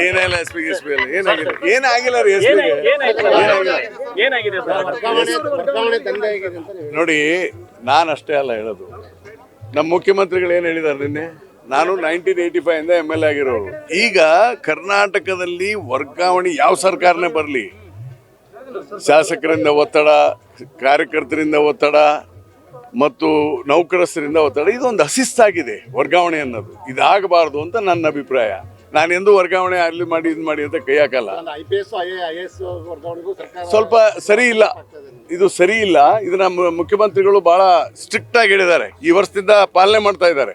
ಏನಿಲ್ಲ S P S P ಅಲ್ಲಿ ಏನಾಗಿಲ್ಲ ಏನಾಗಿಲ್ಲ ರೀ ಎಸ್ ಪಿ ಏನಾಗಿದೆ ಸರ್? ವರ್ಗಾವಣೆ ದಂಧೆ ಆಗಿದೆ ಅಂತ ನೋಡಿ ನಾನು ಅಷ್ಟೇ ಅಲ್ಲ ಹೇಳೋದು. ನಮ್ಮ ಮುಖ್ಯಮಂತ್ರಿಗಳು ಏನು ಹೇಳಿದ್ದಾರೆ ನಿನ್ನೆ? ನಾನು ನೈನ್ಟೀನ್ ಏಯ್ಟಿ ಫೈವ್ ಇಂದ ಎಂ ಎಲ್ ಎ ಆಗಿರೋರು. ಈಗ ಕರ್ನಾಟಕದಲ್ಲಿ ವರ್ಗಾವಣೆ ಯಾವ ಸರ್ಕಾರನೇ ಬರಲಿ? ಶಾಸಕರಿಂದ ಒತ್ತಡ ಕಾರ್ಯಕರ್ತರಿಂದ ಒತ್ತಡ ಮತ್ತು ನೌಕರಸ್ಥರಿಂದ ಒತ್ತಡ ಇದೊಂದು ಅಸಿಸ್ತಾಗಿದೆ ವರ್ಗಾವಣೆ ಅನ್ನೋದು. ಇದಾಗಬಾರ್ದು ಅಂತ ನನ್ನ ಅಭಿಪ್ರಾಯ. ನಾನು ಎಂದೂ ವರ್ಗಾವಣೆ ಅಲ್ಲಿ ಮಾಡಿ ಇದು ಮಾಡಿ ಅಂತ ಕೈ ಹಾಕಲ್ಲ. ಸ್ವಲ್ಪ ಸರಿ ಇಲ್ಲ. ಇದು ಸರಿ ಇಲ್ಲ. ಇದನ್ನ ಮುಖ್ಯಮಂತ್ರಿಗಳು ಬಹಳ ಸ್ಟ್ರಿಕ್ಟ್ ಆಗಿ ಹೇಳಿದ್ದಾರೆ. ಈ ವರ್ಷದಿಂದ ಪಾಲನೆ ಮಾಡ್ತಾ ಇದ್ದಾರೆ.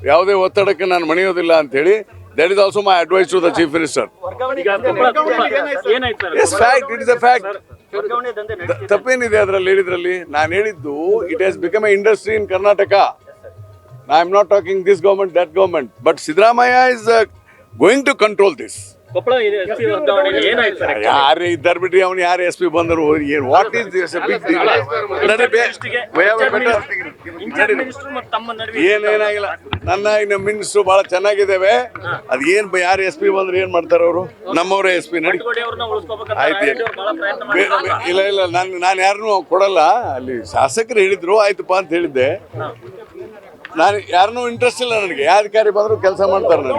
ಯಾವುದೇ ಒತ್ತಡಕ್ಕೆ ನಾನು ಮಣಿಯೋದಿಲ್ಲ ಅಂತ ಹೇಳಿ that is also my advice to the chief minister fact it is a fact ತಪ್ಪೇನಿದೆ ಅದರಲ್ಲಿ ಹೇಳಿದ್ರಲ್ಲಿ? ನಾನು ಹೇಳಿದ್ದು it has become a industry in Karnataka I am not talking this government that government but Siddaramaiah is going to control this ಯಾರು ಇದ್ದಾರೆ ಬಿಡ್ರಿ ಅವ್ನು ಯಾರು ಎಸ್ ಪಿ ಬಂದರು ಏನು ವಾಟ್ ಈಸ್ ದಿಸ್ ಬಿಗ್ ಏನೇನಾಗಿಲ್ಲ ನನ್ನ ಇನ್ನು ಮಿನಿಸ್ಟ್ರು ಬಹಳ ಚೆನ್ನಾಗಿದ್ದೇವೆ. ಅದ್ ಏನ್ ಬ- ಯಾರು ಎಸ್ ಪಿ ಬಂದ್ರೆ ಏನ್ ಮಾಡ್ತಾರೆ ಅವರು? ನಮ್ಮವರೇ ಎಸ್ ಪಿ ನಡಿ ಆಯ್ತು. ಇಲ್ಲ ಇಲ್ಲ ನಾನು ನಾನು ಯಾರನ್ನೂ ಕೊಡಲ್ಲ. ಅಲ್ಲಿ ಶಾಸಕರು ಹೇಳಿದ್ರು ಆಯ್ತಪ್ಪ ಅಂತ ಹೇಳಿದ್ದೆ. ನಾನು ಯಾರನ್ನೂ ಇಂಟ್ರೆಸ್ಟ್ ಇಲ್ಲ ನನಗೆ. ಯಾವ ಅಧಿಕಾರಿ ಬಂದರೂ ಕೆಲಸ ಮಾಡ್ತಾರೆ ನನಗೆ.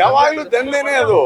ಯಾವಾಗಲೂ ದಂಧೆನೇ ಅದು.